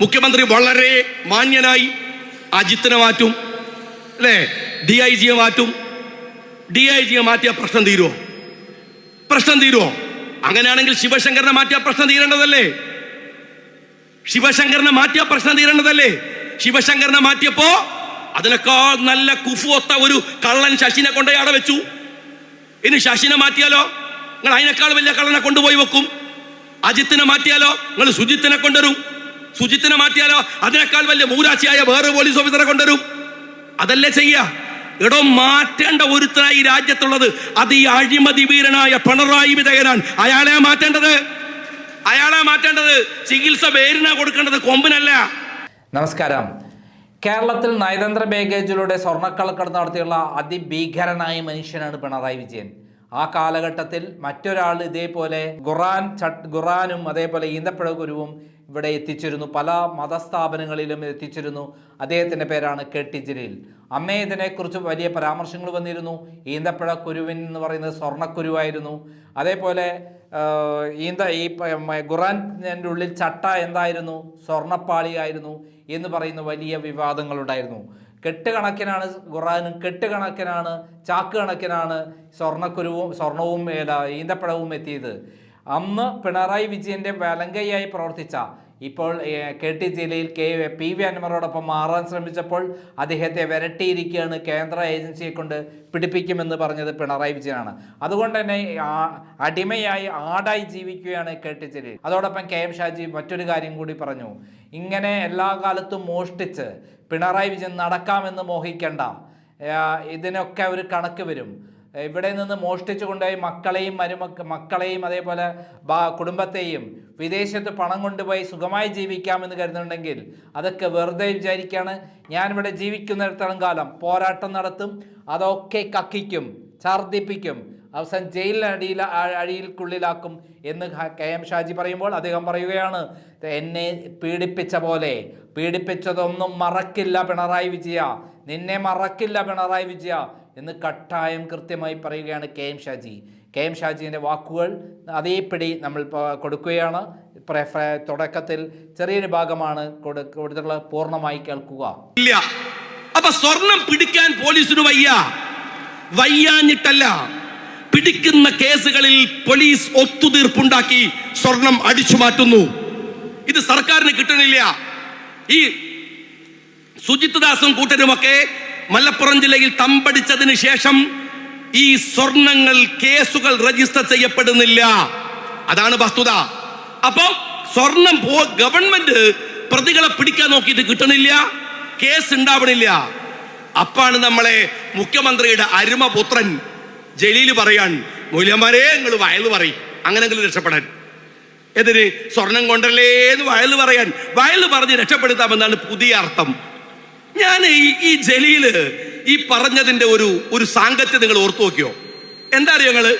മുഖ്യമന്ത്രി വളരെ മാന്യനായി അജിത്തിനെ മാറ്റും അല്ലേ? ഡി ഐ ജിയെ മാറ്റും. ഡി ഐ ജിയെ മാറ്റിയ പ്രശ്നം തീരുമോ പ്രശ്നം തീരുമോ അങ്ങനെയാണെങ്കിൽ ശിവശങ്കറിനെ മാറ്റിയ പ്രശ്നം തീരേണ്ടതല്ലേ? ശിവശങ്കറിനെ മാറ്റിയ പ്രശ്നം തീരേണ്ടതല്ലേ? ശിവശങ്കറിനെ മാറ്റിയപ്പോ അതിനേക്കാൾ നല്ല കുഫു ഒത്ത ഒരു കള്ളൻ ശശിനെ കൊണ്ടുപോയി അവിടെ വെച്ചു. ഇനി ശശിനെ മാറ്റിയാലോ? നിങ്ങൾ അതിനേക്കാൾ വലിയ കള്ളനെ കൊണ്ടുപോയി വെക്കും. അജിത്തിനെ മാറ്റിയാലോ? നിങ്ങൾ സുജിത്തിനെ കൊണ്ടുവരും. സുജിത്തിനെ മാറ്റിയാലോ? അതിനേക്കാൾ വലിയ മൂരാശിയായ വേറെ പോലീസ് ഓഫീസറെ കൊണ്ടുവരും. അതല്ലേ ചെയ്യാ? ഇടം മാറ്റേണ്ട ഒരുത്തനായി രാജ്യത്തുള്ളത്. അത് ഈ അഴിമതി വീരനായ പിണറായി വിജയനാണ്. അയാളെ മാറ്റേണ്ടത്? അയാളെ മാറ്റേണ്ടത് ചികിത്സ പേരിനാ കൊടുക്കേണ്ടത് കൊമ്പിനല്ല. നമസ്കാരം. കേരളത്തിൽ നയതന്ത്ര ബാഗേജിലൂടെ സ്വർണക്കള്ളക്കടത്ത് നടത്തിയുള്ള അതിഭീകരനായ മനുഷ്യനാണ് പിണറായി വിജയൻ. ആ കാലഘട്ടത്തിൽ മറ്റൊരാൾ ഇതേപോലെ ഖുറാൻ ഖുറാനും അതേപോലെ ഈന്തപ്പഴ ഗുരുവും ഇവിടെ എത്തിച്ചിരുന്നു. പല മതസ്ഥാപനങ്ങളിലും എത്തിച്ചിരുന്നു. അദ്ദേഹത്തിന്റെ പേരാണ് കെട്ടിജിരിൽ ടി ജലീൽ. അമ്മേ ഇതിനെക്കുറിച്ച് വലിയ പരാമർശങ്ങൾ വന്നിരുന്നു. ഈന്തപ്പഴ കുരുവിൻ എന്ന് പറയുന്നത് സ്വർണക്കുരുവായിരുന്നു അതേപോലെ ഈന്ത ഈ ഖുറാന്റെ ഉള്ളിൽ ചട്ട എന്തായിരുന്നു? സ്വർണപ്പാളിയായിരുന്നു എന്ന് പറയുന്ന വലിയ വിവാദങ്ങളുണ്ടായിരുന്നു. കെട്ടുകണക്കിനാണ് ഖുറാനും കെട്ടുകണക്കിനാണ് ചാക്ക് കണക്കിനാണ് സ്വർണക്കുരുവും സ്വർണവും ഏതാ ഈന്തപ്പഴവും എത്തിയത്. അന്ന് പിണറായി വിജയന്റെ വലങ്കയായി പ്രവർത്തിച്ച ഇപ്പോൾ K T Jaleel K P V അൻവറോടൊപ്പം മാറാൻ ശ്രമിച്ചപ്പോൾ അദ്ദേഹത്തെ വിരട്ടിയിരിക്കുകയാണ് കേന്ദ്ര ഏജൻസിയെ കൊണ്ട് പിടിപ്പിക്കുമെന്ന് പറഞ്ഞത് പിണറായി വിജയനാണ്. അതുകൊണ്ട് തന്നെ അടിമയായി ആടായി ജീവിക്കുകയാണ് കെ ടി ജലീൽ. അതോടൊപ്പം കെ എം ഷാജി മറ്റൊരു കാര്യം കൂടി പറഞ്ഞു. ഇങ്ങനെ എല്ലാ കാലത്തും മോഷ്ടിച്ച് പിണറായി വിജയൻ നടക്കാമെന്ന് മോഹിക്കണ്ട. ഇതിനൊക്കെ ഒരു കണക്ക് വരും. ഇവിടെ നിന്ന് മോഷ്ടിച്ചു കൊണ്ടുപോയി മക്കളെയും മരുമക്ക മക്കളെയും അതേപോലെ കുടുംബത്തെയും വിദേശത്ത് പണം കൊണ്ടുപോയി സുഖമായി ജീവിക്കാമെന്ന് കരുതുന്നുണ്ടെങ്കിൽ അതൊക്കെ വെറുതെ വിചാരിക്കുകയാണ് ഞാനിവിടെ ജീവിക്കുന്നിടത്തോളം കാലം പോരാട്ടം നടത്തും അതൊക്കെ കക്കിക്കും ഛർദിപ്പിക്കും അവസാനം ജയിലിനടിയിൽ അഴിയിൽക്കുള്ളിലാക്കും എന്ന് കെ എം ഷാജി പറയുമ്പോൾ അദ്ദേഹം പറയുകയാണ് എന്നെ പീഡിപ്പിച്ച പോലെ പീഡിപ്പിച്ചതൊന്നും മറക്കില്ല പിണറായി വിജയ നിന്നെ മറക്കില്ല പിണറായി വിജയ എന്ന് കട്ടായം കൃത്യമായി പറയുകയാണ് K M Shaji. K M ഷാജിന്റെ വാക്കുകൾ അതേപടി നമ്മൾ കൊടുക്കുകയാണ്. തുടക്കത്തിൽ ചെറിയൊരു ഭാഗമാണ് കൊടു കൊടുത്തിട്ടുള്ളത് പൂർണമായി കേൾക്കുക. ഇല്ല. അപ്പൊ സ്വർണം പിടിക്കാൻ പോലീസിന് വയ്യ. വയ്യാഞ്ഞിട്ടല്ല. പിടിക്കുന്ന കേസുകളിൽ പോലീസ് ഒത്തുതീർപ്പുണ്ടാക്കി സ്വർണം അടിച്ചു മാറ്റുന്നു. ഇത് സർക്കാരിന് കിട്ടണില്ല. ഈ സുജിത് ദാസും കൂട്ടരുമൊക്കെ മലപ്പുറം ജില്ലയിൽ തമ്പടിച്ചതിന് ശേഷം ഈ സ്വർണങ്ങൾ കേസുകൾ രജിസ്റ്റർ ചെയ്യപ്പെടുന്നില്ല. അതാണ് വസ്തുത. അപ്പൊ സ്വർണം പോ ഗവൺമെന്റ് പ്രതികളെ പിടിക്കാൻ നോക്കിയിട്ട് കിട്ടണില്ല കേസ് ഉണ്ടാവണില്ല. അപ്പാണ് നമ്മളെ മുഖ്യമന്ത്രിയുടെ അരുമപുത്രൻ ജലീൽ പറയാൻ മൂല്യന്മാരെ നിങ്ങൾ വയൽ പറയും. അങ്ങനെങ്കിലും രക്ഷപ്പെടാൻ. എതിന് സ്വർണം കൊണ്ടല്ലേ എന്ന് വയൽ പറയാൻ. വയൽ പറഞ്ഞ് രക്ഷപ്പെടുത്താമെന്നാണ് പുതിയ അർത്ഥം. ഞാൻ ഈ ജലീൽ ഈ പറഞ്ഞതിന്റെ ഒരു ഒരു സാങ്കത്യം നിങ്ങൾ ഓർത്തു നോക്കിയോ? എന്താ അറിയോ നിങ്ങൾ?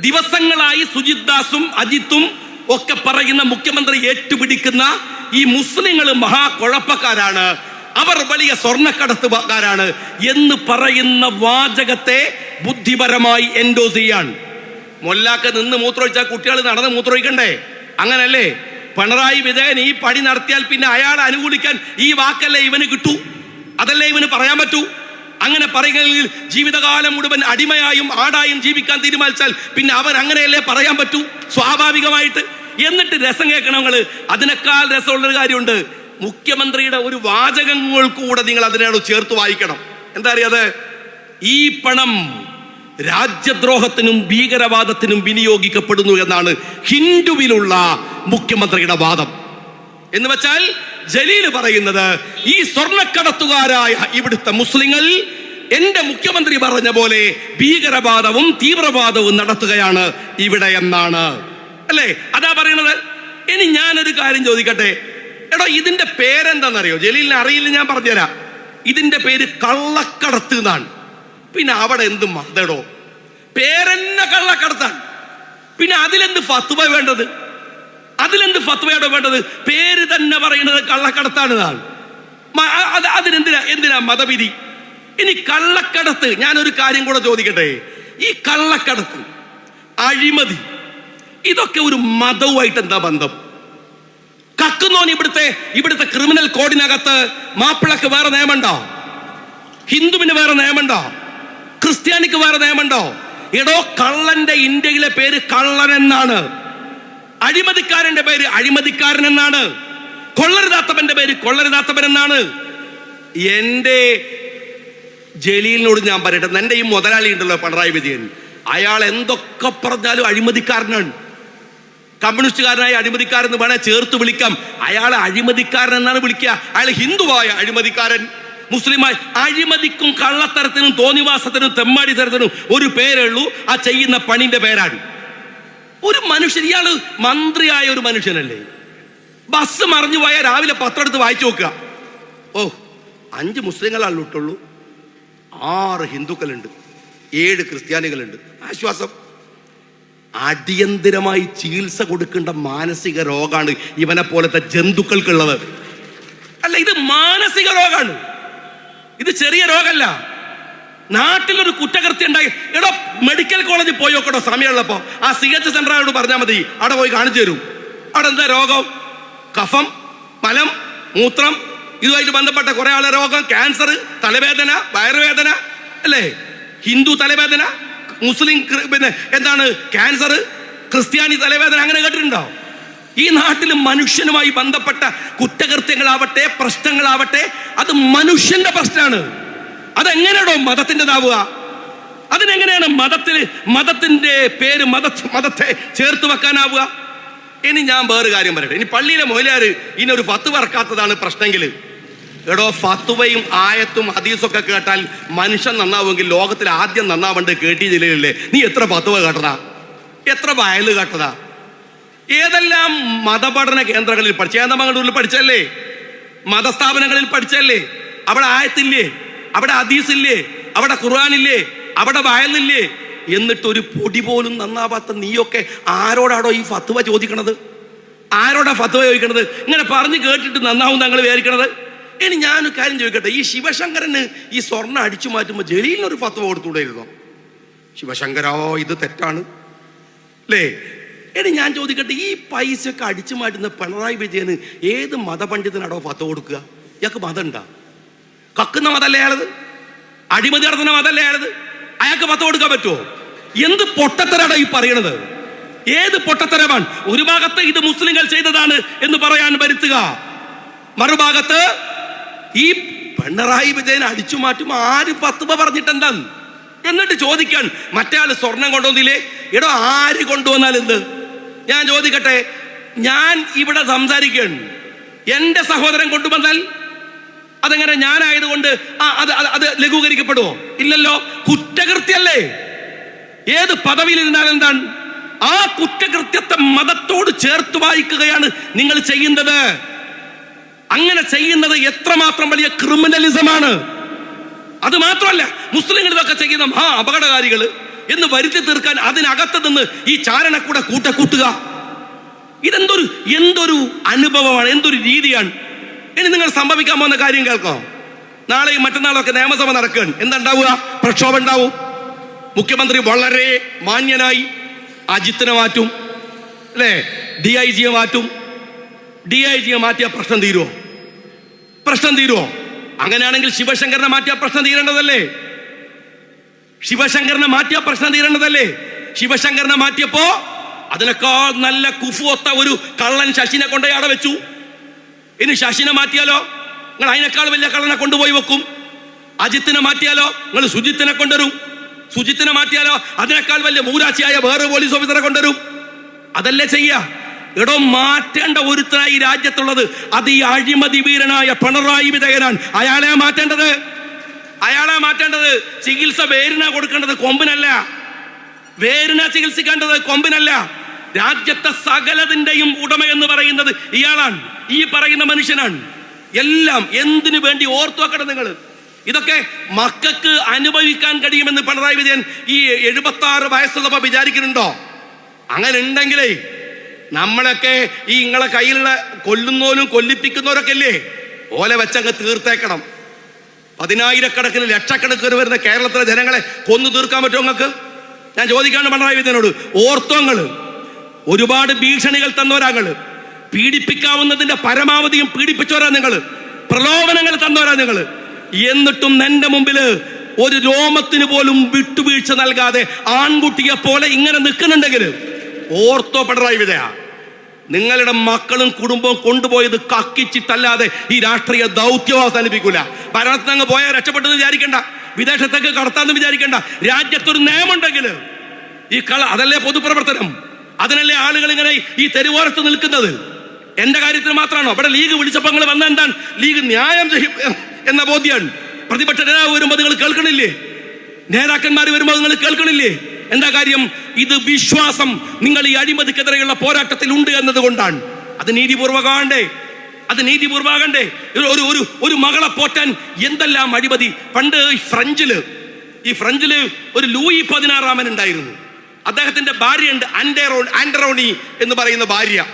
ദിവസങ്ങളായി സുജിത് ദാസും അജിത്തും ഒക്കെ പറയുന്ന മുഖ്യമന്ത്രി ഏറ്റുപിടിക്കുന്ന ഈ മുസ്ലിങ്ങൾ മഹാകുഴപ്പക്കാരാണ്. അവർ വലിയ സ്വർണക്കടത്തുകാരാണ് എന്ന് പറയുന്ന വാചകത്തെ ബുദ്ധിപരമായി എൻഡോസ് ചെയ്യാൻ. മൊല്ലാക്ക് നിന്ന് മൂത്രമൊഴിച്ചാൽ കുട്ടികൾ നടന്ന് മൂത്രമൊഴിക്കണ്ടേ? അങ്ങനല്ലേ? പിണറായി വിജയൻ ഈ പണി നടത്തിയാൽ പിന്നെ അയാളെ അനുകൂലിക്കാൻ ഈ വാക്കല്ലേ ഇവന് കിട്ടൂ? അതല്ലേ ഇവന് പറയാൻ പറ്റൂ? അങ്ങനെ പറയുകയാണെങ്കിൽ ജീവിതകാലം മുഴുവൻ അടിമയായും ആടായും ജീവിക്കാൻ തീരുമാനിച്ചാൽ പിന്നെ അവർ അങ്ങനെയല്ലേ പറയാൻ പറ്റൂ? സ്വാഭാവികമായിട്ട്. എന്നിട്ട് രസം കേൾക്കണങ്ങൾ അതിനേക്കാൾ രസമുള്ളൊരു കാര്യമുണ്ട്. മുഖ്യമന്ത്രിയുടെ ഒരു വാചകങ്ങൾ കൂടെ നിങ്ങൾ അതിനോട് ചേർത്ത് വായിക്കണം. എന്താ അറിയാതെ? ഈ പണം രാജ്യദ്രോഹത്തിനും ഭീകരവാദത്തിനും വിനിയോഗിക്കപ്പെടുന്നു എന്നാണ് ഹിന്ദുവിലുള്ള മുഖ്യമന്ത്രിയുടെ വാദം. എന്ന് വെച്ചാൽ ജലീൽ പറയുന്നത് ഈ സ്വർണക്കടത്തുകാരായ ഇവിടുത്തെ മുസ്ലിങ്ങൾ എന്റെ മുഖ്യമന്ത്രി പറഞ്ഞ പോലെ ഭീകരവാദവും തീവ്രവാദവും നടത്തുകയാണ് ഇവിടെ എന്നാണ്. അല്ലേ? അതാ പറയണത് ഇനി ഞാനൊരു കാര്യം ചോദിക്കട്ടെ. എടോ ഇതിന്റെ പേരെന്താണെന്നറിയോ ജലീലിനെ അറിയില്ല ഞാൻ പറഞ്ഞുതരാം. ഇതിന്റെ പേര് കള്ളക്കടത്ത് എന്നാണ്. പിന്നെ അവിടെ എന്ത് മതടോ? പേരെന്നെ കള്ളക്കടത്താണ്. പിന്നെ അതിലെന്ത് ഫത്തുവ വേണ്ടത്? അതിലെന്ത് ഫത്വയുടെ വേണ്ടത്? പേര് തന്നെ പറയുന്നത് കള്ളക്കടത്താണ് എന്നാണ് മ- അ- അത് അതിനെന്തിനാ? എന്തിനാ മതവിധി? ഇനി കള്ളക്കടത്ത് ഞാനൊരു കാര്യം കൂടെ ചോദിക്കട്ടെ? ഈ കള്ളക്കടത്ത് അഴിമതി ഇതൊക്കെ ഒരു മതവുമായിട്ട് എന്താ ബന്ധം? കക്കുന്നോൻ ഇവിടുത്തെ ഇവിടുത്തെ ക്രിമിനൽ കോഡിനകത്ത് മാപ്പിളക്ക് വേറെ നിയമമുണ്ടോ? ഹിന്ദുവിന് വേറെ നിയമമുണ്ടോ? ക്രിസ്ത്യാനിക്ക് വേറെ നിയമമുണ്ടോ? എടോ കള്ളന്റെ ഇന്ത്യയിലെ പേര് കള്ളൻ എന്നാണ്. അഴിമതിക്കാരന്റെ പേര് അഴിമതിക്കാരൻ എന്നാണ്. കൊള്ളരുതാത്തവന്റെ പേര് കൊള്ളരുതാത്തവൻ എന്നാണ്. എന്റെ ജലീലിനോട് ഞാൻ പറയട്ടെ എന്റെ ഈ മുതലാളി ഉണ്ടല്ലോ പിണറായി വിജയൻ. അയാൾ എന്തൊക്കെ പറഞ്ഞാലും അഴിമതിക്കാരനാണ്. കമ്മ്യൂണിസ്റ്റുകാരനായ അഴിമതിക്കാരൻ വേണേ ചേർത്ത് വിളിക്കാം. അയാളെ അഴിമതിക്കാരൻ എന്നാണ് വിളിക്കുക. അയാൾ ഹിന്ദുവായ അഴിമതിക്കാരൻ. മുസ്ലിമായി അഴിമതിക്കും കള്ളത്തരത്തിനും തോന്നിവാസത്തിനും തെമ്മാടി തരത്തിനും ഒരു പേരുള്ളൂ ആ ചെയ്യുന്ന പണിന്റെ പേരാണ്. ഒരു മനുഷ്യൻ ഇയാൾ മന്ത്രിയായ ഒരു മനുഷ്യനല്ലേ? ബസ് മറിഞ്ഞു പോയാൽ രാവിലെ പത്രം എടുത്ത് വായിച്ചു നോക്കുക. ഓ അഞ്ച് മുസ്ലിങ്ങളാണ് ഇട്ടുള്ളൂ ആറ് ഹിന്ദുക്കളുണ്ട്. ഏഴ് ക്രിസ്ത്യാനികളുണ്ട്. ആശ്വാസം. അടിയന്തിരമായി ചികിത്സ കൊടുക്കേണ്ട മാനസിക രോഗമാണ് ഇവനെ പോലത്തെ ജന്തുക്കൾക്കുള്ളത്. അല്ല ഇത് മാനസിക രോഗമാണ് ഇത് ചെറിയ രോഗമല്ല നാട്ടിലൊരു കുറ്റകൃത്യം ഉണ്ടായി. എടോ മെഡിക്കൽ കോളേജിൽ പോയി നോക്കടോ സമയമുള്ളപ്പോ. ആ സി എച്ച് സെന്ററോട് പറഞ്ഞാൽ മതി. അവിടെ പോയി കാണിച്ചു തരും. അവിടെ എന്താ രോഗം? കഫം മലം മൂത്രം. ഇതുമായിട്ട് ബന്ധപ്പെട്ട കുറെ ആളെ രോഗം. ക്യാൻസർ തലവേദന വയറുവേദന അല്ലേ? ഹിന്ദു തലവേദന മുസ്ലിം പിന്നെ എന്താണ്? ക്യാൻസർ ക്രിസ്ത്യാനി തലവേദന അങ്ങനെ കേട്ടിട്ടുണ്ടോ? ഈ നാട്ടിൽ മനുഷ്യനുമായി ബന്ധപ്പെട്ട കുറ്റകൃത്യങ്ങളാവട്ടെ പ്രശ്നങ്ങളാവട്ടെ അത് മനുഷ്യന്റെ പ്രശ്നമാണ്. അതെങ്ങനെയാണോ മതത്തിന്റെതാവുക? അതിനെങ്ങനെയാണ് മതത്തിൽ മതത്തിന്റെ പേര് മത മതത്തെ ചേർത്ത് വെക്കാനാവുക? ഇനി ഞാൻ വേറെ കാര്യം പറയട്ടെ. ഇനി പള്ളിയിലെ മൊയിലാർ ഇനി ഒരു ഫത്ത് പറക്കാത്തതാണ് പ്രശ്നമെങ്കിൽ. എടോ ഫത്തുവയും ആയത്തും ഹദീസൊക്കെ കേട്ടാൽ മനുഷ്യൻ നന്നാവുമെങ്കിൽ ലോകത്തിൽ ആദ്യം നന്നാവേണ്ടത് കേട്ടി ജില്ലയിലല്ലേ? നീ എത്ര ഫത്തുവ കേട്ടതാ? എത്ര വയൽ കേട്ടതാ? ഏതെല്ലാം മതപഠന കേന്ദ്രങ്ങളിൽ പഠിച്ച? ഏതമംഗളൂരിൽ പഠിച്ചല്ലേ മതസ്ഥാപനങ്ങളിൽ പഠിച്ചല്ലേ അവിടെ ആയത്തില്ലേ? അവിടെ ഹദീസില്ലേ? അവിടെ ഖുർആാനില്ലേ? അവിടെ വയലില്ലേ എന്നിട്ട് ഒരു പൊടി പോലും നന്നാവാത്ത നീയൊക്കെ ആരോടാണോ ഈ ഫത്വ ചോദിക്കണത്? ആരോടാ ഫത്വ ചോദിക്കണത്? ഇങ്ങനെ പറഞ്ഞ് കേട്ടിട്ട് നന്നാവും ഞങ്ങൾ വിചാരിക്കണത്? ഇനി ഞാനൊരു കാര്യം ചോദിക്കട്ടെ ഈ ശിവശങ്കരന് ഈ സ്വർണം അടിച്ചു മാറ്റുമ്പോൾ ജലീലിന് ഒരു ഫത്വ കൊടുത്തുകൂടായിരുന്നോ? ശിവശങ്കരോ ഇത് തെറ്റാണ്. അല്ലേ എടി ഞാൻ ചോദിക്കട്ടെ ഈ പൈസ ഒക്കെ അടിച്ചു മാറ്റുന്ന പിണറായി വിജയന് ഏത് മതപണ്ഡിതനാടോ ഫത്വ കൊടുക്കുക? ഇയാൾക്ക് മതം ഉണ്ടാ കക്കുന്ന മതല്ലേ അയാളത്? അഴിമതി നടത്തുന്ന മതല്ലേ അയാളത്? അയാൾക്ക് മതം കൊടുക്കാൻ പറ്റുമോ എന്ത് പൊട്ടത്തരാണ് ഈ പറയണത്? ഏത് പൊട്ടത്തരമാണ്? ഒരു ഭാഗത്ത് ഇത് മുസ്ലിങ്ങൾ ചെയ്തതാണ് എന്ന് പറയാൻ വരുത്തുക. മറുഭാഗത്ത് ഈ പിണറായി വിജയൻ അടിച്ചു മാറ്റും ആര് പത്തുമ പറഞ്ഞിട്ടെന്താ? എന്നിട്ട് ചോദിക്കാൻ മറ്റേ ആൾ സ്വർണം കൊണ്ടുവന്നില്ലേ? എടോ ആര് കൊണ്ടുവന്നാൽ എന്ത്? ഞാൻ ചോദിക്കട്ടെ ഞാൻ ഇവിടെ സംസാരിക്കുകയാണ്. എന്റെ സഹോദരൻ കൊണ്ടുവന്നാൽ അതെങ്ങനെ ഞാനായതുകൊണ്ട് ആ അത് അത് ലഘൂകരിക്കപ്പെടുമോ? ഇല്ലല്ലോ. കുറ്റകൃത്യല്ലേ ഏത് പദവിയിൽ ഇരുന്നാൽ എന്താണ്? ആ കുറ്റകൃത്യത്തെ മതത്തോട് ചേർത്ത് വായിക്കുകയാണ് നിങ്ങൾ ചെയ്യുന്നത്. അങ്ങനെ ചെയ്യുന്നത് എത്രമാത്രം വലിയ ക്രിമിനലിസമാണ്. അത് മാത്രമല്ല മുസ്ലിങ്ങൾ ഇതൊക്കെ ചെയ്യുന്ന മഹാ അപകടകാരികൾ എന്ന് വരുത്തി തീർക്കാൻ അതിനകത്ത് നിന്ന് ഈ ചാരണക്കൂടെ കൂട്ട കൂട്ടുക ഇതെന്തൊരു എന്തൊരു അനുഭവമാണ് എന്തൊരു രീതിയാണ്. ഇനി നിങ്ങൾ സംഭവിക്കാൻ പോകുന്ന കാര്യം കേൾക്കോ? നാളെയും മറ്റന്നാളൊക്കെ നിയമസഭ നടക്കുകയാണ്. എന്തുണ്ടാവുക പ്രക്ഷോഭം ഉണ്ടാവും. മുഖ്യമന്ത്രി വളരെ മാന്യനായി അജിത്തിനെ മാറ്റും. അല്ലേ? ഡി ഐ ജിയെ മാറ്റും. ഡി ഐ ജിയെ മാറ്റിയ പ്രശ്നം തീരുമോ പ്രശ്നം തീരുമോ അങ്ങനെയാണെങ്കിൽ ശിവശങ്കരനെ മാറ്റിയ പ്രശ്നം തീരേണ്ടതല്ലേ? ശിവശങ്കരനെ മാറ്റിയ പ്രശ്നം തീരേണ്ടതല്ലേ? ശിവശങ്കരനെ മാറ്റിയപ്പോ അതിനേക്കാൾ നല്ല കുഫു ഒത്ത ഒരു കള്ളൻ ശശിനെ കൊണ്ടുപോയി അവിടെ വെച്ചു ഇനി ശശിനെ മാറ്റിയാലോ? നിങ്ങൾ അതിനേക്കാൾ വലിയ കള്ളനെ കൊണ്ടുപോയി വെക്കും. അജിത്തിനെ മാറ്റിയാലോ? നിങ്ങൾ സുജിത്തിനെ കൊണ്ടുവരും. സുജിത്തിനെ മാറ്റിയാലോ? അതിനേക്കാൾ വലിയ മൂരാച്ചിയായ വേറെ പോലീസ് ഓഫീസറെ കൊണ്ടുവരും. അതല്ലേ ചെയ്യ? എടോ മാറ്റേണ്ട ഒരുത്തനായി രാജ്യത്തുള്ളത് അത് ഈ അഴിമതി വീരനായ പിണറായി വിജയനാണ്. അയാളെ മാറ്റേണ്ടത്? അയാളെ മാറ്റേണ്ടത് ചികിത്സ വേരിന കൊടുക്കേണ്ടത് കൊമ്പിനല്ല. വേരിന ചികിത്സിക്കേണ്ടത് കൊമ്പിനല്ല. രാജ്യത്തെ സകലതിന്റെയും ഉടമ എന്ന് പറയുന്നത് ഇയാളാണ്. ഈ പറയുന്ന മനുഷ്യനാണ്. എല്ലാം എന്തിനു വേണ്ടി ഓർത്തു വെക്കണം നിങ്ങൾ? ഇതൊക്കെ മക്കൾക്ക് അനുഭവിക്കാൻ കഴിയുമെന്ന് പിണറായി വിജയൻ ഈ എഴുപത്തി ആറ് വയസ്സുള്ളപ്പോ വിചാരിക്കുന്നുണ്ടോ? അങ്ങനെ ഉണ്ടെങ്കിലേ നമ്മളൊക്കെ ഈ ഇങ്ങളെ കയ്യിലുള്ള കൊല്ലുന്നോലും കൊല്ലിപ്പിക്കുന്നവരൊക്കെ അല്ലേ ഓല വെച്ചങ്ങ് തീർത്തേക്കണം. പതിനായിരക്കണക്കിന് ലക്ഷക്കണക്കിന് വരുന്ന കേരളത്തിലെ ജനങ്ങളെ കൊന്നു തീർക്കാൻ പറ്റുമോ നിങ്ങൾക്ക്? ഞാൻ ചോദിക്കാണ് പിണറായി വിജയനോട് ഓർത്തോങ്ങൾ ഒരുപാട് ഭീഷണികൾ തന്നവരാങ്ങൾ പീഡിപ്പിക്കാവുന്നതിന്റെ പരമാവധിയും പീഡിപ്പിച്ചവരാ നിങ്ങൾ പ്രലോഭനങ്ങൾ തന്നവരാ നിങ്ങൾ എന്നിട്ടും എന്റെ മുമ്പിൽ ഒരു രോമത്തിന് പോലും വിട്ടുവീഴ്ച നൽകാതെ ആൺകുട്ടിയെ പോലെ ഇങ്ങനെ നിൽക്കുന്നുണ്ടെങ്കിൽ ഓർത്തോ പിണറായി വിജയ നിങ്ങളുടെ മക്കളും കുടുംബവും കൊണ്ടുപോയത് കക്കിച്ചിട്ടല്ലാതെ ഈ രാഷ്ട്രീയ ദൗത്യം അവസാനിപ്പിക്കൂല. ഭരണത്തിൽ അങ്ങ് പോയാൽ രക്ഷപ്പെട്ടെന്ന് വിചാരിക്കണ്ട. വിദേശത്തേക്ക് കടത്താന്ന് വിചാരിക്കണ്ട. രാജ്യത്തൊരു നിയമമുണ്ടെങ്കിൽ ഈ കള അതല്ലേ പൊതുപ്രവർത്തനം? അതിനല്ലേ ആളുകൾ ഇങ്ങനെ ഈ തെരുവോരത്ത് നിൽക്കുന്നത്? എന്റെ കാര്യത്തിൽ മാത്രമാണോ? ഇവിടെ ലീഗ് വിളിച്ചപ്പോൾ നിങ്ങൾ വന്ന എന്താണ്? ലീഗ് ന്യായം ചെയ്യും എന്ന ബോധ്യമാണ് പ്രതിപക്ഷ നേതാവ് വരുമ്പോൾ നിങ്ങൾ കേൾക്കണില്ലേ? നേതാക്കന്മാർ വരുമ്പോൾ നിങ്ങൾ കേൾക്കണില്ലേ? എന്താ കാര്യം? ഇത് വിശ്വാസം. നിങ്ങൾ ഈ അഴിമതിക്കെതിരെയുള്ള പോരാട്ടത്തിൽ ഉണ്ട് എന്നതുകൊണ്ടാണ്. അത് നീതിപൂർവകാണ്ടേ അത് നീതിപൂർവകണ്ടേ ഒരു ഒരു ഒരു ഒരു മകളെ പോറ്റാൻ എന്തെല്ലാം അഴിമതി? പണ്ട് ഈ ഫ്രഞ്ചിൽ ഈ ഫ്രഞ്ചിൽ ഒരു ലൂയി പതിനാറാമൻ ഉണ്ടായിരുന്നു. അദ്ദേഹത്തിന്റെ ഭാര്യയുണ്ട് ആൻഡറോ ആൻഡറോണി എന്ന് പറയുന്ന ഭാര്യ.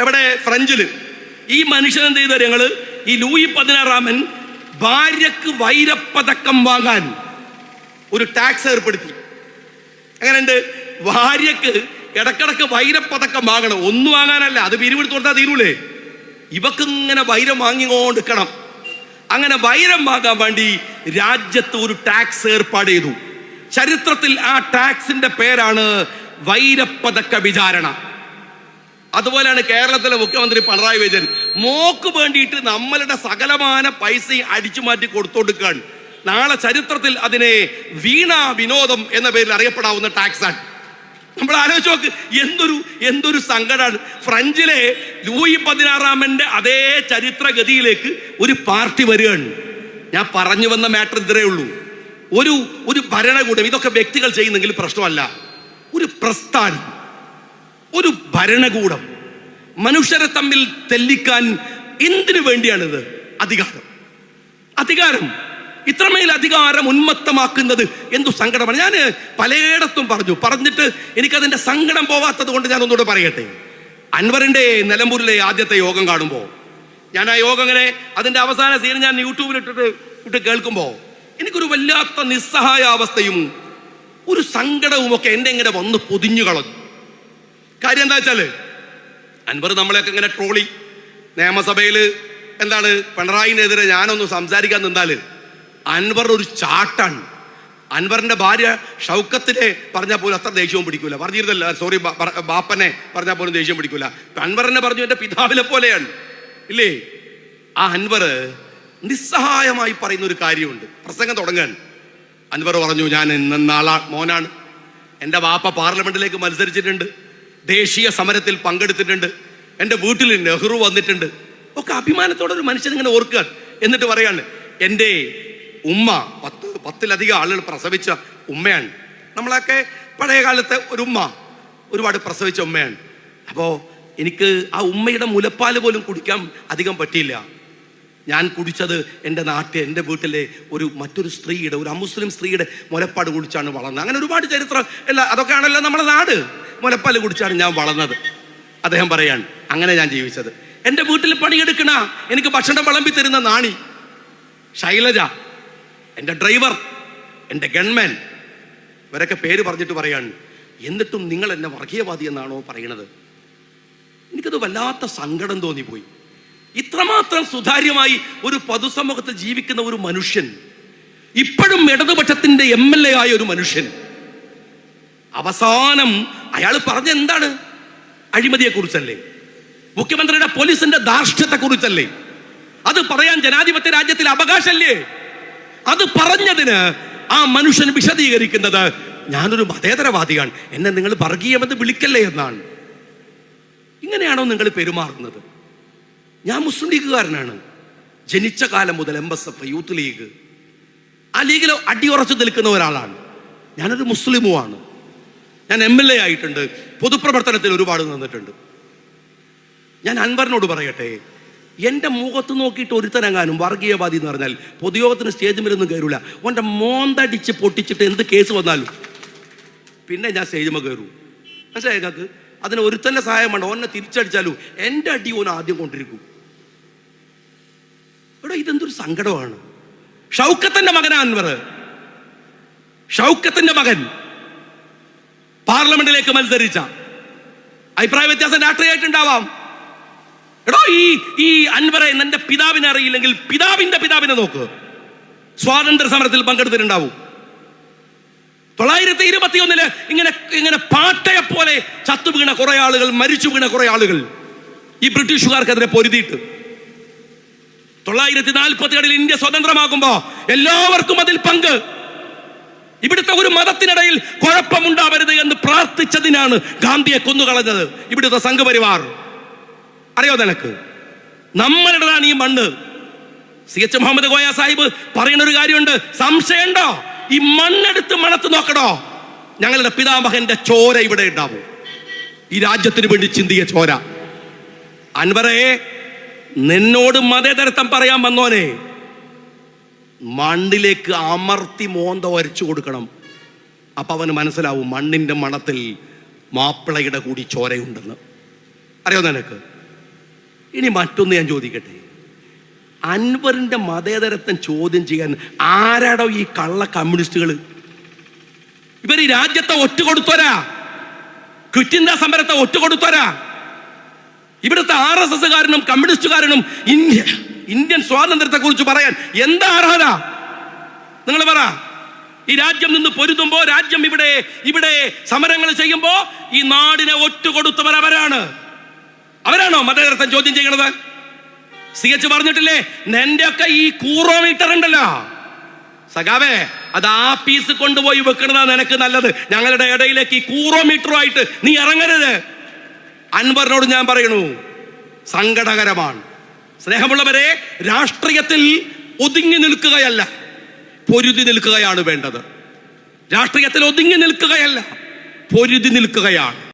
എവിടെ? ഫ്രഞ്ചിൽ ഈ മനുഷ്യൻ എന്ത് ചെയ്തു ഞങ്ങൾ ഈ ലൂയി പതിനാറാമൻ ഭാര്യക്ക് വൈരപ്പതക്കം വാങ്ങാൻ ഒരു ടാക്സ് ഏർപ്പെടുത്തി. അങ്ങനെയുണ്ട് ഭാര്യക്ക് ഇടക്കിടക്ക് വൈരപ്പതക്കം വാങ്ങണം. ഒന്നും വാങ്ങാനല്ല. അത് പിരിവെടുത്ത് കൊടുത്താൽ തീരൂലേ. ഇവക്ക് ഇങ്ങനെ വൈരം വാങ്ങിക്കൊണ്ടിരിക്കണം. അങ്ങനെ വൈരം വാങ്ങാൻ വേണ്ടി രാജ്യത്ത് ഒരു ടാക്സ് ഏർപ്പാട് ചെയ്തു. ചരിത്രത്തിൽ ആ ടാക്സിന്റെ പേരാണ് വൈരപ്പതക്ക വിചാരണ. അതുപോലെയാണ് കേരളത്തിലെ മുഖ്യമന്ത്രി പിണറായി വിജയൻ. മോക്ക് വേണ്ടിയിട്ട് നമ്മളുടെ സകലമാന പൈസ അടിച്ചു മാറ്റി കൊടുത്തോടുക്കാണ് നാളെ ചരിത്രത്തിൽ അതിനെ വീണ വിനോദം എന്ന പേരിൽ അറിയപ്പെടാവുന്ന ടാക്സ് ആണ്. നമ്മൾ ആലോചിച്ച് നോക്ക് എന്തൊരു എന്തൊരു സങ്കടമാണ് ഫ്രഞ്ചിലെ ലൂയി പതിനാറാമന്റെ അതേ ചരിത്രഗതിയിലേക്ക് ഒരു പാർട്ടി വരികയാണ്. ഞാൻ പറഞ്ഞു വന്ന മാറ്റർ ഇത്രേ ഉള്ളൂ. ഒരു ഒരു ഭരണകൂടം ഇതൊക്കെ വ്യക്തികൾ ചെയ്യുന്നെങ്കിൽ പ്രശ്നമല്ല. ഒരു പ്രസ്ഥാനം ഒരു ഭരണകൂടം മനുഷ്യരെ തമ്മിൽ തെല്ലിക്കാൻ എന്തിനു വേണ്ടിയാണിത്? അധികാരം. അധികാരം. ഇത്രമേൽ അധികാരം ഉന്മത്തമാക്കുന്നത് എന്തു സങ്കടമാണ്? ഞാൻ പലയിടത്തും പറഞ്ഞു. പറഞ്ഞിട്ട് എനിക്കതിന്റെ സങ്കടം പോവാത്തത് കൊണ്ട് ഞാൻ ഒന്നുകൂടെ പറയട്ടെ. അൻവറിന്റെ നിലമ്പൂരിലെ ആദ്യത്തെ യോഗം കാണുമ്പോൾ ഞാൻ ആ യോഗം ഇങ്ങനെ അതിന്റെ അവസാന സീൻ ഞാൻ യൂട്യൂബിൽ ഇട്ടിട്ട് ഇട്ട് കേൾക്കുമ്പോൾ എനിക്കൊരു വല്ലാത്ത നിസ്സഹായാവസ്ഥയും ഒരു സങ്കടവും ഒക്കെ എന്നെ ഇങ്ങനെ വന്ന് പൊതിഞ്ഞു കളഞ്ഞു. കാര്യം എന്താ വെച്ചാൽ അൻവർ നമ്മളെയൊക്കെ ഇങ്ങനെ ട്രോളി. നിയമസഭയിൽ എന്താണ് പിണറായിനെതിരെ ഞാനൊന്ന് സംസാരിക്കാൻ നിന്നാൽ അൻവർ ഒരു ചാട്ടാണ്. അൻവറിന്റെ ഭാര്യ ഷൗക്കത്തിനെ പറഞ്ഞാൽ പോലും അത്ര ദേഷ്യവും പിടിക്കൂല. പറഞ്ഞിരുന്നല്ല സോറി ബാപ്പനെ പറഞ്ഞാൽ പോലും ദേഷ്യം പിടിക്കൂല. അൻവറിനെ പറഞ്ഞു എന്റെ പിതാവിനെ പോലെയാണ്. ഇല്ലേ? ആ അൻവർ നിസ്സഹായമായി പറയുന്ന ഒരു കാര്യമുണ്ട്. പ്രസംഗം തുടങ്ങാൻ. അൻവർ പറഞ്ഞു ഞാൻ നാളാ മോനാണ്. എന്റെ വാപ്പ പാർലമെന്റിലേക്ക് മത്സരിച്ചിട്ടുണ്ട്. ദേശീയ സമരത്തിൽ പങ്കെടുത്തിട്ടുണ്ട്. എന്റെ വീട്ടിൽ നെഹ്റു വന്നിട്ടുണ്ട്. ഒക്കെ അഭിമാനത്തോടെ ഒരു മനുഷ്യൻ ഇങ്ങനെ ഓർക്കുക എന്നിട്ട് പറയാണ് എന്റെ ഉമ്മ പത്ത് പത്തിലധികം ആളുകൾ പ്രസവിച്ച ഉമ്മയാണ്. നമ്മളൊക്കെ പഴയ കാലത്തെ ഒരു ഉമ്മ ഒരുപാട് പ്രസവിച്ച ഉമ്മയാണ്. അപ്പോൾ എനിക്ക് ആ ഉമ്മയുടെ മുലപ്പാൽ പോലും കുടിക്കാൻ അധികം പറ്റിയില്ല. ഞാൻ കുടിച്ചത് എന്റെ നാട്ടിൽ എന്റെ വീട്ടിലെ ഒരു മറ്റൊരു സ്ത്രീയുടെ ഒരു അമുസ്ലിം സ്ത്രീയുടെ മുലപ്പാട് കുടിച്ചാണ് വളർന്നത്. അങ്ങനെ ഒരുപാട് ചരിത്രം അല്ല അതൊക്കെയാണല്ലോ നമ്മുടെ നാട്. മുലപ്പാൽ കുടിച്ചാണ് ഞാൻ വളർന്നത്. അദ്ദേഹം പറയാണ് അങ്ങനെ ഞാൻ ജീവിച്ചത്. എന്റെ വീട്ടിൽ പണിയെടുക്കണ എനിക്ക് ഭക്ഷണം വിളമ്പി തരുന്ന നാണി ശൈലജ എന്റെ ഡ്രൈവർ എന്റെ ഗൺമാൻ. ഇവരൊക്കെ പേര് പറഞ്ഞിട്ട് പറയാണ് എന്നിട്ടും നിങ്ങൾ എന്നെ വർഗീയവാദി എന്നാണോ പറയണത്? എനിക്കത് വല്ലാത്ത സങ്കടം തോന്നിപ്പോയി. ഇത്രമാത്രം സുതാര്യമായി ഒരു പൊതുസമൂഹത്തിൽ ജീവിക്കുന്ന ഒരു മനുഷ്യൻ ഇപ്പോഴും ഇടതുപക്ഷത്തിന്റെ എം എൽ എ ആയ ഒരു മനുഷ്യൻ അവസാനം അയാൾ പറഞ്ഞ എന്താണ്? അഴിമതിയെ കുറിച്ചല്ലേ മുഖ്യമന്ത്രിയുടെ പോലീസിന്റെ ധാർഷ്ട്യത്തെ കുറിച്ചല്ലേ അത് പറയാൻ ജനാധിപത്യ രാജ്യത്തിൽ അവകാശമല്ലേ? അത് പറഞ്ഞതിന് ആ മനുഷ്യൻ വിശദീകരിക്കുന്നത് ഞാനൊരു മതേതരവാദിയാണ് എന്നെ നിങ്ങൾ വർഗീയമെന്ന് വിളിക്കല്ലേ എന്നാണ്. ഇങ്ങനെയാണോ നിങ്ങൾ പെരുമാറുന്നത്? ഞാൻ മുസ്ലിം ലീഗുകാരനാണ്. ജനിച്ച കാലം മുതൽ M S F youth league ആ ലീഗിൽ അടിയുറച്ചു നിൽക്കുന്ന ഒരാളാണ്. ഞാനൊരു മുസ്ലിമുമാണ് ഞാൻ എം എൽ എ ആയിട്ടുണ്ട്. പൊതുപ്രവർത്തനത്തിൽ ഒരുപാട് നിന്നിട്ടുണ്ട്. ഞാൻ അൻവറിനോട് പറയട്ടെ എന്റെ മുഖത്ത് നോക്കിയിട്ട് ഒരുത്തനങ്ങാനും വർഗീയവാദി എന്ന് പറഞ്ഞാൽ പൊതുയോഗത്തിന് സ്റ്റേജ് മേലൊന്നും കയറൂല ഓന്റെ മോന്തടിച്ച് പൊട്ടിച്ചിട്ട് എന്ത് കേസ് വന്നാലും പിന്നെ ഞാൻ സ്റ്റേജിൽ കയറൂ പക്ഷേ ഞങ്ങൾക്ക് അതിന് ഒരുത്തന്റെ സഹായം വേണ്ട. ഓനെ തിരിച്ചടിച്ചാലും എന്റെ അടി ഓൻ ആദ്യം കൊണ്ടിരിക്കും. ഇവിടെ ഇതെന്തൊരു സങ്കടമാണ്. ഷൗക്കത്തിന്റെ മകനാ അൻവർ. ഷൗക്കത്തിന്റെ മകൻ. പാർലമെന്റിലേക്ക് മത്സരിച്ച. അഭിപ്രായ വ്യത്യാസം രാഷ്ട്രീയമായിട്ടുണ്ടാവാം. എടോ ഈ ഈ അൻവറെ നിന്റെ പിതാവിനെ അറിയില്ലെങ്കിൽ പിതാവിന്റെ പിതാവിനെ നോക്ക്. സ്വാതന്ത്ര്യ സമരത്തിൽ പങ്കെടുത്തിട്ടുണ്ടാവും. തൊള്ളായിരത്തി ഇരുപത്തി ഒന്നിൽ ഇങ്ങനെ ഇങ്ങനെ പാട്ടയെ പോലെ ചത്തു വീണ കുറെ ആളുകൾ മരിച്ചു വീണ കുറെ ആളുകൾ ഈ ബ്രിട്ടീഷുകാർക്കെതിരെ പൊരുതിയിട്ട്. തൊള്ളായിരത്തി നാൽപ്പത്തിയേഴിൽ ഇന്ത്യ സ്വതന്ത്രമാകുമ്പോ എല്ലാവർക്കും അതിൽ പങ്ക്. ഇവിടുത്തെ ഒരു മതത്തിനിടയിൽ കുഴപ്പമുണ്ടാവരുത് എന്ന് പ്രാർത്ഥിച്ചതിനാണ് ഗാന്ധിയെ കൊന്നുകളഞ്ഞത് ഇവിടുത്തെ സംഘപരിവാർ. അറിയോ നിനക്ക്? നമ്മളുടേതാണ് ഈ മണ്ണ്. സി എച്ച് മുഹമ്മദ് ഗോയ സാഹിബ് പറയുന്ന ഒരു കാര്യമുണ്ട്. സംശയമുണ്ടോ? ഈ മണ്ണെടുത്ത് മണത്ത് നോക്കണോ? ഞങ്ങളുടെ പിതാമഹന്റെ ചോര ഇവിടെ ഉണ്ടാവും. ഈ രാജ്യത്തിന് വേണ്ടി ചിന്തിയ ചോര. അൻവറെ നിന്നോട് മതേതരത്വം പറയാൻ വന്നോനെ. മണ്ണിലേക്ക് അമർത്തി മോന്ത വരച്ചു കൊടുക്കണം. അപ്പൊ അവന് മനസ്സിലാവും മണ്ണിന്റെ മണത്തിൽ മാപ്പിളയുടെ കൂടി ചോരയുണ്ടെന്ന്. അറിയോ നിനക്ക്? ഇനി മറ്റൊന്ന് ഞാൻ ചോദിക്കട്ടെ. അൻവറിന്റെ മതേതരത്വം ചോദ്യം ചെയ്യാൻ ആരാടോ ഈ കള്ള കമ്മ്യൂണിസ്റ്റുകൾ ഇവർ ഈ രാജ്യത്തെ ഒറ്റുകൊടുത്തോരാ ക്വിറ്റ് ഇന്ത്യ സമരത്തെ ഒറ്റുകൊടുത്തോരാ ഇവിടുത്തെ ആർ എസ് എസ്സുകാരനും കമ്മ്യൂണിസ്റ്റുകാരനും ഇന്ത്യ ഇന്ത്യൻ സ്വാതന്ത്ര്യത്തെ കുറിച്ച് പറയാൻ എന്താ അർഹത? നിങ്ങൾ പറ. ഈ രാജ്യം നിന്ന് പൊരുതുമ്പോ രാജ്യം ഇവിടെ ഇവിടെ സമരങ്ങൾ ചെയ്യുമ്പോ ഈ നാടിനെ ഒറ്റുകൊടുത്തവർ അവരാണ്. അവരാണോ മതേതരത്വം ചോദ്യം ചെയ്യണത്? സി എച്ച് പറഞ്ഞിട്ടില്ലേ? നിന്റെ ഒക്കെ ഈ കൂറോമീറ്റർ ഉണ്ടല്ലോ. സഖാവേ അത് ആ പീസ് കൊണ്ടുപോയി വെക്കണതാ നിനക്ക് നല്ലത്. ഞങ്ങളുടെ ഇടയിലേക്ക് ഈ കൂറോമീറ്ററുമായിട്ട് നീ ഇറങ്ങരുത്. അൻവറിനോട് ഞാൻ പറയണു സങ്കടകരമാണ്. സ്നേഹമുള്ളവരെ രാഷ്ട്രീയത്തിൽ ഒതുങ്ങി നിൽക്കുകയല്ല പൊരുതി നിൽക്കുകയാണ് വേണ്ടത്. രാഷ്ട്രീയത്തിൽ ഒതുങ്ങി നിൽക്കുകയല്ല പൊരുതി നിൽക്കുകയാണ്.